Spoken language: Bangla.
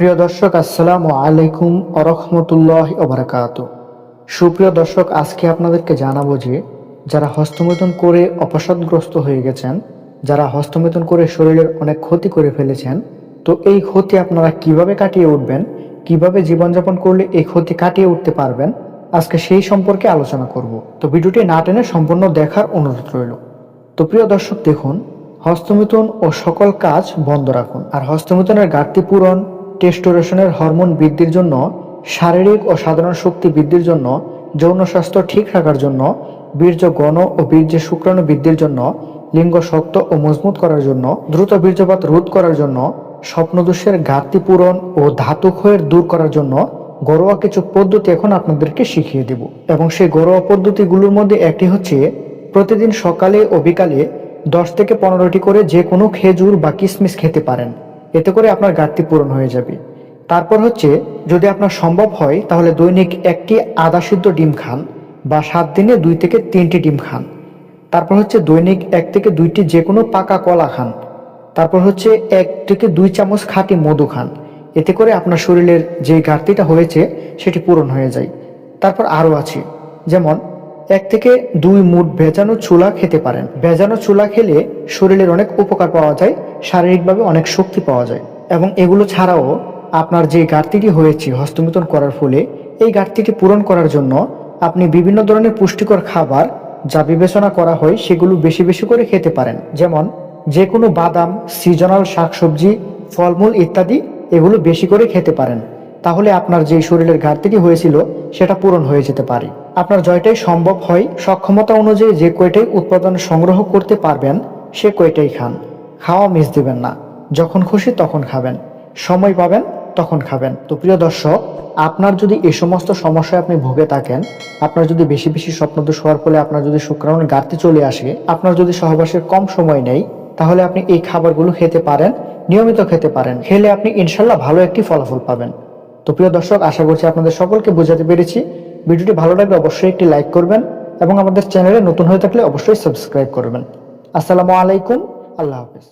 প্রিয় দর্শক, আসসালামু আলাইকুম আরহামতুল্লাহ ওবরাকাত সুপ্রিয় দর্শক, আজকে আপনাদেরকে জানাব যে, যারা হস্তমৈথুন করে অপসাদগ্রস্ত হয়ে গেছেন, যারা হস্তমৈথুন করে শরীরের অনেক ক্ষতি করে ফেলেছেন, তো এই ক্ষতি আপনারা কীভাবে কাটিয়ে উঠবেন, কীভাবে জীবনযাপন করলে এই ক্ষতি কাটিয়ে উঠতে পারবেন, আজকে সেই সম্পর্কে আলোচনা করব। তো ভিডিওটি না টেনে সম্পূর্ণ দেখার অনুরোধ রইল। তো প্রিয় দর্শক, দেখুন, হস্তমিথুন ও সকল কাজ বন্ধ রাখুন, আর হস্তমিথুনের ঘাটতি পূরণ টেস্টোরেশনের হরমোন বৃদ্ধির জন্য, শারীরিক ও সাধারণ শক্তি বৃদ্ধির জন্য, যৌন স্বাস্থ্য ঠিক রাখার জন্য, বীর্য গণ ও বীর্যের শুক্রাণু বৃদ্ধির জন্য, লিঙ্গ শক্ত ও মজবুত করার জন্য, দ্রুত বীর্যপাত রোধ করার জন্য, স্বপ্নদোষের ঘাটতি পূরণ ও ধাতু ক্ষয়ের দূর করার জন্য ঘরোয়া কিছু পদ্ধতি এখন আপনাদেরকে শিখিয়ে দেব। এবং সেই ঘরোয়া পদ্ধতিগুলোর মধ্যে একটি হচ্ছে, প্রতিদিন সকালে ও বিকালে দশ থেকে পনেরোটি করে যে কোনো খেজুর বা কিশমিশ খেতে পারেন। এতে করে আপনার ঘাটতি পূরণ হয়ে যাবে। তারপর হচ্ছে, যদি আপনার সম্ভব হয়, তাহলে দৈনিক একটি আদা সিদ্ধ ডিম খান বা সাত দিনে দুই থেকে তিনটি ডিম খান। তারপর হচ্ছে, দৈনিক এক থেকে দুইটি যে কোনো পাকা কলা খান। তারপর হচ্ছে, এক থেকে দুই চামচ খাঁটি মধু খান। এতে করে আপনার শরীরের যে ঘাটতিটা হয়েছে, সেটি পূরণ হয়ে যায়। তারপর আরও আছে, যেমন এক থেকে দুই মুঠ ভেজানো চুলা খেতে পারেন। ভেজানো চুলা খেলে শরীরের অনেক উপকার পাওয়া যায়, শারীরিকভাবে অনেক শক্তি পাওয়া যায় এবং এগুলো ছাড়াও আপনার যে ঘাটতিটি হয়েছে হস্তমিথন করার ফলে, এই ঘাটতিটি পূরণ করার জন্য আপনি বিভিন্ন ধরনের পুষ্টিকর খাবার যা বিবেচনা করা হয় সেগুলো বেশি বেশি করে খেতে পারেন। যেমন যে কোনো বাদাম, সিজনাল শাকসবজি, ফলমূল ইত্যাদি এগুলো বেশি করে খেতে পারেন। তাহলে আপনার যে শরীরের ঘাটতিটি হয়েছিল, সেটা পূরণ হয়ে যেতে পারে। আপনার জয়টাই সম্ভব হয়, সক্ষমতা অনুযায়ী যে কয়টাই উৎপাদন সংগ্রহ করতে পারবেন, সে কয়টাই খান। খাওয়া মিস দিবেন না। যখন খুশি তখন খাবেন। সময় পাবেন তখন খাবেন। তো প্রিয় দর্শক, আপনার যদি এই সমস্ত সমস্যায় আপনি ভুগে থাকেন, আপনার যদি বেশি বেশি স্বপ্ন স্বপ্নদোষ হওয়ার ফলে আপনার যদি শুক্রাণুর ঘাটতি চলে আসে, আপনার যদি সহবাসের কম সময় নেই, তাহলে আপনি এই খাবারগুলো খেতে পারেন, নিয়মিত খেতে পারেন। খেলে আপনি ইনশাল্লাহ ভালো একটি ফলাফল পাবেন। তো প্রিয় দর্শক, আশা করছি আপনাদের সকলকে বোঝাতে পেরেছি। ভিডিওটি ভালো লাগলে অবশ্যই একটি লাইক করবেন এবং আমাদের চ্যানেলে নতুন হয়ে থাকলে অবশ্যই সাবস্ক্রাইব করবেন। আসসালামু আলাইকুম, আল্লাহ হাফিজ।